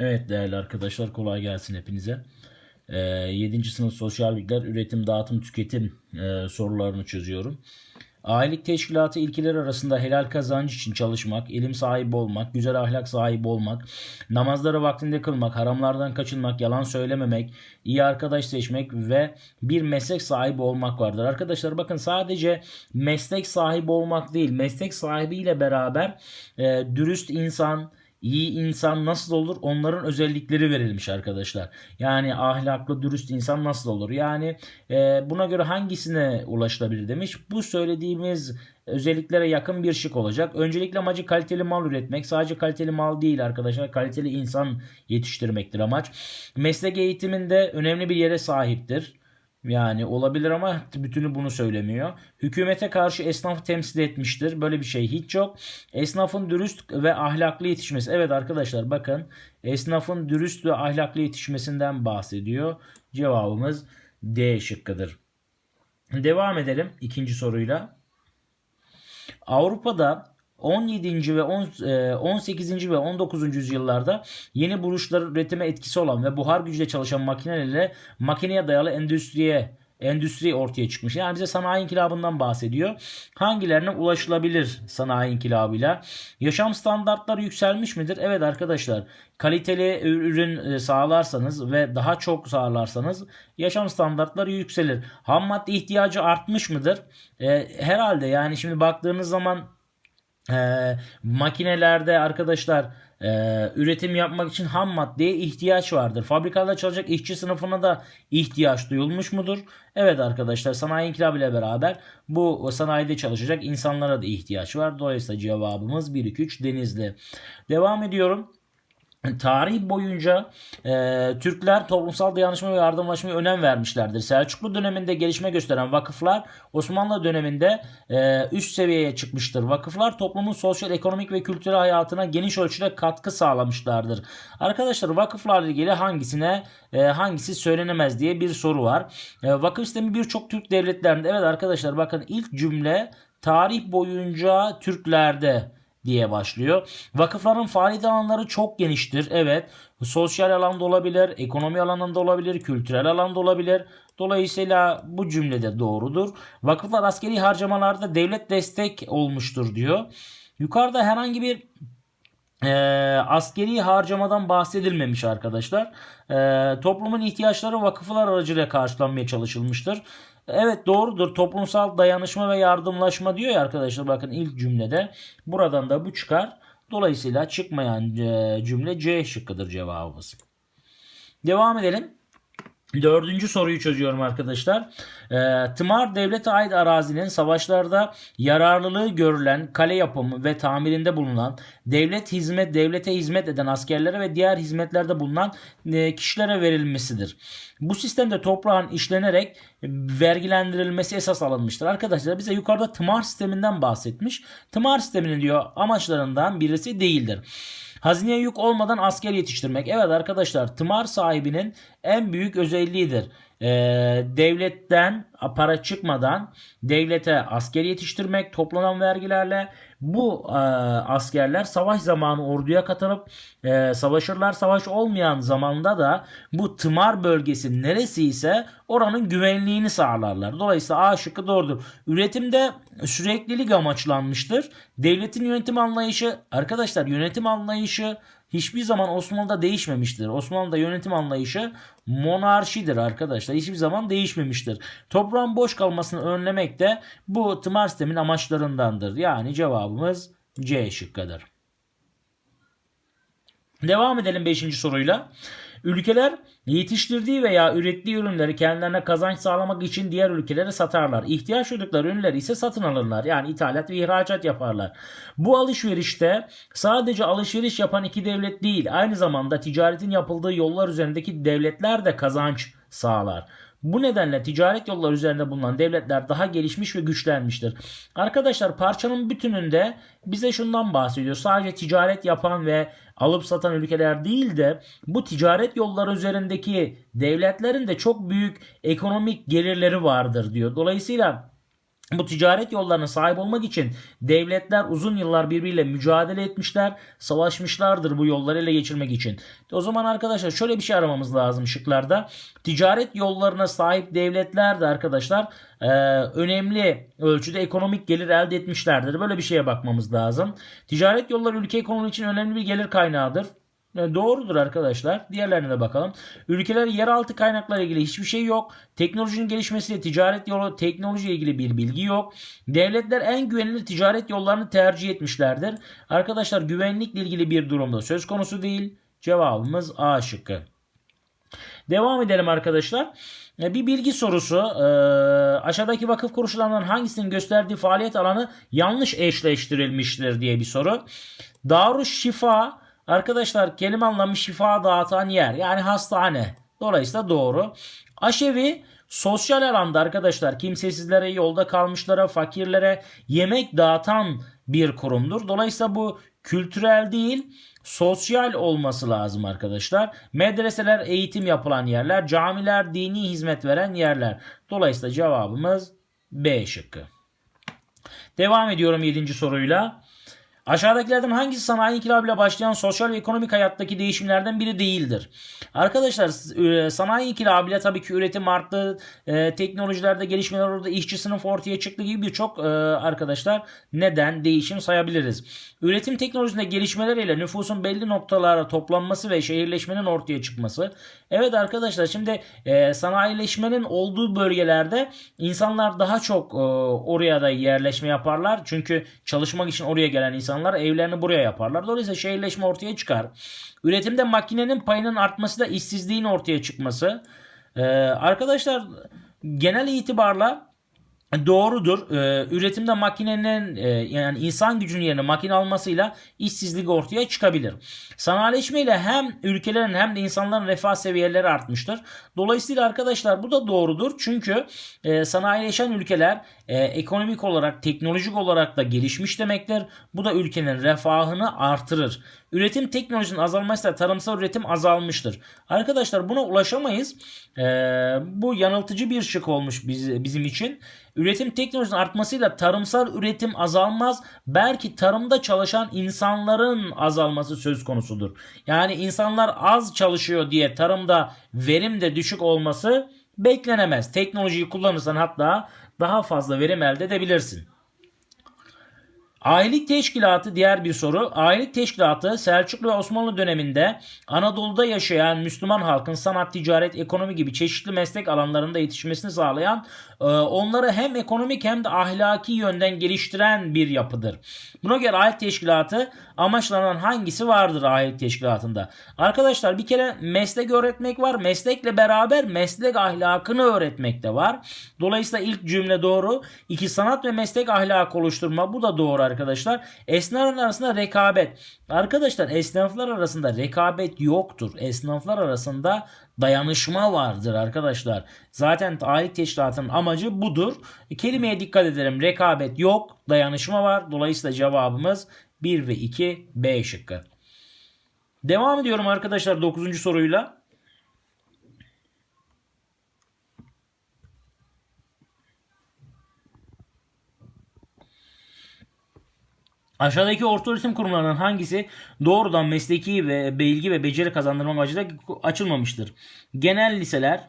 Evet değerli arkadaşlar kolay gelsin hepinize. Ee, 7. sınıf sosyal bilgiler üretim, dağıtım, tüketim e, sorularını çözüyorum. Ailelik teşkilatı ilkeleri arasında helal kazanç için çalışmak, ilim sahibi olmak, güzel ahlak sahibi olmak, namazları vaktinde kılmak, haramlardan kaçınmak, yalan söylememek, iyi arkadaş seçmek ve bir meslek sahibi olmak vardır. Arkadaşlar bakın sadece meslek sahibi olmak değil, meslek sahibiyle beraber e, dürüst insan, İyi insan nasıl olur? Onların özellikleri verilmiş arkadaşlar. Yani ahlaklı, dürüst insan nasıl olur? Yani e, buna göre hangisine ulaşılabilir demiş. Bu söylediğimiz özelliklere yakın bir şık olacak. Öncelikle amacı kaliteli mal üretmek. Sadece kaliteli mal değil arkadaşlar. Kaliteli insan yetiştirmektir amaç. Meslek eğitiminde önemli bir yere sahiptir. Yani olabilir ama bütünü bunu söylemiyor. Hükümete karşı esnafı temsil etmiştir. Böyle bir şey hiç yok. Esnafın dürüst ve ahlaklı yetişmesi. Evet arkadaşlar bakın esnafın dürüst ve ahlaklı yetişmesinden bahsediyor. Cevabımız D şıkkıdır. Devam edelim ikinci soruyla. Avrupa'da 17. ve 10, e, 18. ve 19. yüzyıllarda yeni buluşlar üretime etkisi olan ve buhar gücüyle çalışan makinelerle makineye dayalı endüstriye endüstri ortaya çıkmış. Yani bize sanayi inkılabından bahsediyor. Hangilerine ulaşılabilir sanayi inkılabıyla? Yaşam standartları yükselmiş midir? Evet arkadaşlar. Kaliteli ürün e, sağlarsanız ve daha çok sağlarsanız yaşam standartları yükselir. Ham madde ihtiyacı artmış mıdır? E, herhalde yani şimdi baktığınız zaman e, makinelerde arkadaşlar e, üretim yapmak için ham maddeye ihtiyaç vardır. Fabrikada çalışacak işçi sınıfına da ihtiyaç duyulmuş mudur? Evet arkadaşlar sanayi inkılabı ile beraber bu sanayide çalışacak insanlara da ihtiyaç var. Dolayısıyla cevabımız 1-2-3 Denizli. Devam ediyorum. Tarih boyunca e, Türkler toplumsal dayanışma ve yardımlaşmaya önem vermişlerdir. Selçuklu döneminde gelişme gösteren vakıflar Osmanlı döneminde e, üst seviyeye çıkmıştır. Vakıflar toplumun sosyal, ekonomik ve kültürel hayatına geniş ölçüde katkı sağlamışlardır. Arkadaşlar vakıflarla ilgili hangisine e, hangisi söylenemez diye bir soru var. E, vakıf sistemi birçok Türk devletlerinde evet arkadaşlar bakın ilk cümle tarih boyunca Türklerde diye başlıyor. Vakıfların faaliyet alanları çok geniştir. Evet. Sosyal alanda olabilir, ekonomi alanında olabilir, kültürel alanda olabilir. Dolayısıyla bu cümlede doğrudur. Vakıflar askeri harcamalarda devlet destek olmuştur diyor. Yukarıda herhangi bir e, askeri harcamadan bahsedilmemiş arkadaşlar. E, toplumun ihtiyaçları vakıflar aracılığıyla karşılanmaya çalışılmıştır. Evet doğrudur. Toplumsal dayanışma ve yardımlaşma diyor ya arkadaşlar bakın ilk cümlede. Buradan da bu çıkar. Dolayısıyla çıkmayan e, cümle C şıkkıdır cevabımız. Devam edelim. Dördüncü soruyu çözüyorum arkadaşlar. E, tımar devlete ait arazinin savaşlarda yararlılığı görülen kale yapımı ve tamirinde bulunan devlet hizmet devlete hizmet eden askerlere ve diğer hizmetlerde bulunan e, kişilere verilmesidir. Bu sistemde toprağın işlenerek vergilendirilmesi esas alınmıştır. Arkadaşlar bize yukarıda tımar sisteminden bahsetmiş. Tımar sisteminin diyor amaçlarından birisi değildir. Hazineye yük olmadan asker yetiştirmek. Evet arkadaşlar tımar sahibinin en büyük özelliğidir. Ee, devletten para çıkmadan devlete asker yetiştirmek toplanan vergilerle bu e, askerler savaş zamanı orduya katılıp e, savaşırlar. Savaş olmayan zamanda da bu tımar bölgesi neresi ise oranın güvenliğini sağlarlar. Dolayısıyla A şıkkı doğrudur. Üretimde süreklilik amaçlanmıştır. Devletin yönetim anlayışı arkadaşlar yönetim anlayışı hiçbir zaman Osmanlı'da değişmemiştir. Osmanlı'da yönetim anlayışı monarşidir arkadaşlar. Hiçbir zaman değişmemiştir. Toprağın boş kalmasını önlemek de bu tımar sistemin amaçlarındandır. Yani cevabımız C şıkkıdır. Devam edelim 5. soruyla. Ülkeler yetiştirdiği veya ürettiği ürünleri kendilerine kazanç sağlamak için diğer ülkelere satarlar. İhtiyaç duydukları ürünleri ise satın alırlar. Yani ithalat ve ihracat yaparlar. Bu alışverişte sadece alışveriş yapan iki devlet değil, aynı zamanda ticaretin yapıldığı yollar üzerindeki devletler de kazanç sağlar. Bu nedenle ticaret yolları üzerinde bulunan devletler daha gelişmiş ve güçlenmiştir. Arkadaşlar parçanın bütününde bize şundan bahsediyor. Sadece ticaret yapan ve alıp satan ülkeler değil de bu ticaret yolları üzerindeki devletlerin de çok büyük ekonomik gelirleri vardır diyor. Dolayısıyla Bu ticaret yollarına sahip olmak için devletler uzun yıllar birbiriyle mücadele etmişler, savaşmışlardır bu yolları ele geçirmek için. O zaman arkadaşlar şöyle bir şey aramamız lazım şıklarda. Ticaret yollarına sahip devletler de arkadaşlar e, önemli ölçüde ekonomik gelir elde etmişlerdir. Böyle bir şeye bakmamız lazım. Ticaret yolları ülke ekonomi için önemli bir gelir kaynağıdır. E, Doğrudur arkadaşlar. Diğerlerine de bakalım. Ülkelerin yeraltı kaynakları ilgili hiçbir şey yok. Teknolojinin gelişmesiyle ticaret yolu teknoloji ile ilgili bir bilgi yok. Devletler en güvenilir ticaret yollarını tercih etmişlerdir. Arkadaşlar güvenlikle ilgili bir durumda söz konusu değil. Cevabımız A şıkkı. Devam edelim arkadaşlar. E, Bir bilgi sorusu. Ee, aşağıdaki vakıf kuruluşlarından hangisinin gösterdiği faaliyet alanı yanlış eşleştirilmiştir diye bir soru. Darüş Şifa arkadaşlar kelime anlamı şifa dağıtan yer yani hastane. Dolayısıyla doğru. Aşevi sosyal alanda arkadaşlar kimsesizlere, yolda kalmışlara, fakirlere yemek dağıtan bir kurumdur. Dolayısıyla bu kültürel değil sosyal olması lazım arkadaşlar. Medreseler eğitim yapılan yerler, camiler dini hizmet veren yerler. Dolayısıyla cevabımız B şıkkı. Devam ediyorum 7. soruyla. Aşağıdakilerden hangisi sanayi inkılabıyla başlayan sosyal ve ekonomik hayattaki değişimlerden biri değildir? Arkadaşlar e, sanayi inkılabıyla tabii ki üretim arttı, e, teknolojilerde gelişmeler oldu, işçi sınıf ortaya çıktı gibi birçok e, arkadaşlar neden değişim sayabiliriz. Üretim teknolojisinde gelişmeleriyle nüfusun belli noktalara toplanması ve şehirleşmenin ortaya çıkması. Evet arkadaşlar şimdi sanayileşmenin olduğu bölgelerde insanlar daha çok oraya da yerleşme yaparlar. Çünkü çalışmak için oraya gelen insanlar evlerini buraya yaparlar. Dolayısıyla şehirleşme ortaya çıkar. Üretimde makinenin payının artması da işsizliğin ortaya çıkması. E, arkadaşlar genel itibarla Doğrudur. Ee, üretimde makinenin e, yani insan gücünün yerine makine almasıyla işsizlik ortaya çıkabilir. Sanayileşmeyle hem ülkelerin hem de insanların refah seviyeleri artmıştır. Dolayısıyla arkadaşlar bu da doğrudur. Çünkü e, sanayileşen ülkeler e, ekonomik olarak, teknolojik olarak da gelişmiş demektir. Bu da ülkenin refahını artırır. Üretim teknolojisinin azalmasıyla tarımsal üretim azalmıştır. Arkadaşlar buna ulaşamayız. Ee, bu yanıltıcı bir şık olmuş biz, bizim için. Üretim teknolojisinin artmasıyla tarımsal üretim azalmaz. Belki tarımda çalışan insanların azalması söz konusudur. Yani insanlar az çalışıyor diye tarımda verim de düşük olması beklenemez. Teknolojiyi kullanırsan hatta daha fazla verim elde edebilirsin. Ailelik teşkilatı diğer bir soru. Ailelik teşkilatı Selçuklu ve Osmanlı döneminde Anadolu'da yaşayan Müslüman halkın sanat, ticaret, ekonomi gibi çeşitli meslek alanlarında yetişmesini sağlayan, onları hem ekonomik hem de ahlaki yönden geliştiren bir yapıdır. Buna göre ailelik teşkilatı amaçlanan hangisi vardır ailelik teşkilatında? Arkadaşlar bir kere meslek öğretmek var. Meslekle beraber meslek ahlakını öğretmek de var. Dolayısıyla ilk cümle doğru. İki sanat ve meslek ahlakı oluşturma bu da doğru arkadaşlar. Esnaflar arasında rekabet. Arkadaşlar esnaflar arasında rekabet yoktur. Esnaflar arasında dayanışma vardır arkadaşlar. Zaten ailelik teşkilatının amacı budur. Kelimeye dikkat edelim. Rekabet yok, dayanışma var. Dolayısıyla cevabımız 1 ve 2 B şıkkı. Devam ediyorum arkadaşlar 9. soruyla. Aşağıdaki ortaöğretim kurumlarından hangisi doğrudan mesleki ve bilgi ve beceri kazandırma amacıyla açılmamıştır? Genel liseler,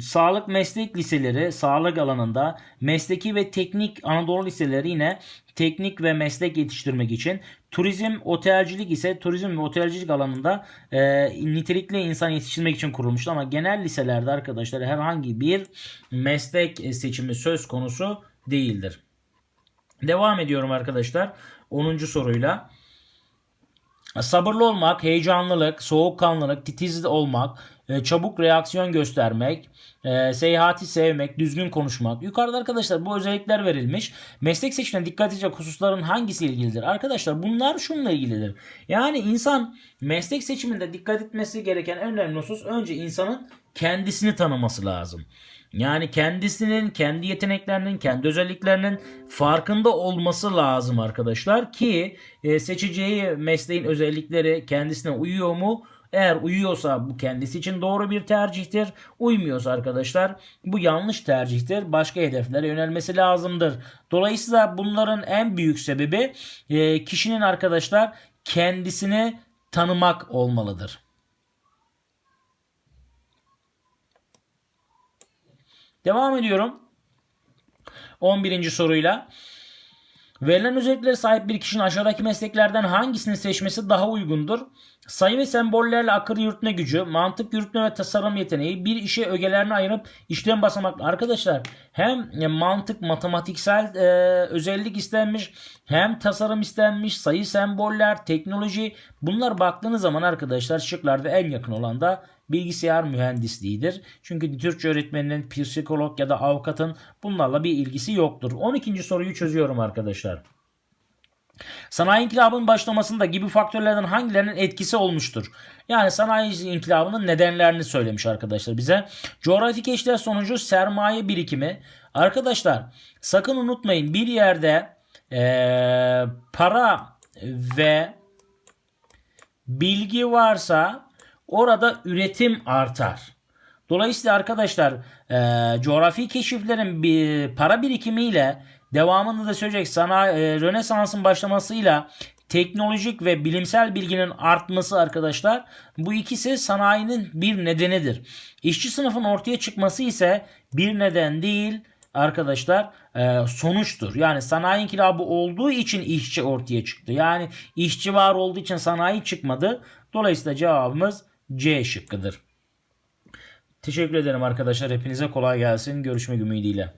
sağlık meslek liseleri sağlık alanında, mesleki ve teknik Anadolu liseleri yine teknik ve meslek yetiştirmek için, turizm, otelcilik ise turizm ve otelcilik alanında e, nitelikli insan yetiştirmek için kurulmuştu ama genel liselerde arkadaşlar herhangi bir meslek seçimi söz konusu değildir. Devam ediyorum arkadaşlar. 10. soruyla. Sabırlı olmak, heyecanlılık, soğukkanlılık, titiz olmak, e, çabuk reaksiyon göstermek, e, seyahati sevmek, düzgün konuşmak. Yukarıda arkadaşlar bu özellikler verilmiş. Meslek seçimine dikkat edecek hususların hangisi ilgilidir? Arkadaşlar bunlar şununla ilgilidir. Yani insan meslek seçiminde dikkat etmesi gereken en önemli husus önce insanın kendisini tanıması lazım. Yani kendisinin, kendi yeteneklerinin, kendi özelliklerinin farkında olması lazım arkadaşlar ki e, seçeceği mesleğin özellikleri kendisine uyuyor mu Eğer uyuyorsa bu kendisi için doğru bir tercihtir. Uymuyorsa arkadaşlar bu yanlış tercihtir. Başka hedeflere yönelmesi lazımdır. Dolayısıyla bunların en büyük sebebi e, kişinin arkadaşlar kendisini tanımak olmalıdır. Devam ediyorum. 11. soruyla. Verilen özelliklere sahip bir kişinin aşağıdaki mesleklerden hangisini seçmesi daha uygundur? Sayı ve sembollerle akıl yürütme gücü, mantık yürütme ve tasarım yeteneği, bir işe ögelerini ayırıp işlem basamaklı. Arkadaşlar hem mantık, matematiksel e, özellik istenmiş, hem tasarım istenmiş, sayı, semboller, teknoloji. Bunlar baktığınız zaman arkadaşlar şıklarda en yakın olan da bilgisayar mühendisliğidir. Çünkü Türkçe öğretmeninin, psikolog ya da avukatın bunlarla bir ilgisi yoktur. 12. soruyu çözüyorum arkadaşlar. Sanayi inkılabının başlamasında gibi faktörlerden hangilerinin etkisi olmuştur? Yani sanayi inkılabının nedenlerini söylemiş arkadaşlar bize. Coğrafik eşler sonucu sermaye birikimi. Arkadaşlar sakın unutmayın bir yerde eee, para ve bilgi varsa orada üretim artar. Dolayısıyla arkadaşlar e, coğrafi keşiflerin bir para birikimiyle devamında da söyleyecek sanayi e, Rönesans'ın başlamasıyla teknolojik ve bilimsel bilginin artması arkadaşlar bu ikisi sanayinin bir nedenidir. İşçi sınıfın ortaya çıkması ise bir neden değil arkadaşlar e, sonuçtur. Yani sanayi inkılabı olduğu için işçi ortaya çıktı. Yani işçi var olduğu için sanayi çıkmadı. Dolayısıyla cevabımız C şıkkıdır. Teşekkür ederim arkadaşlar. Hepinize kolay gelsin. Görüşmek ümidiyle.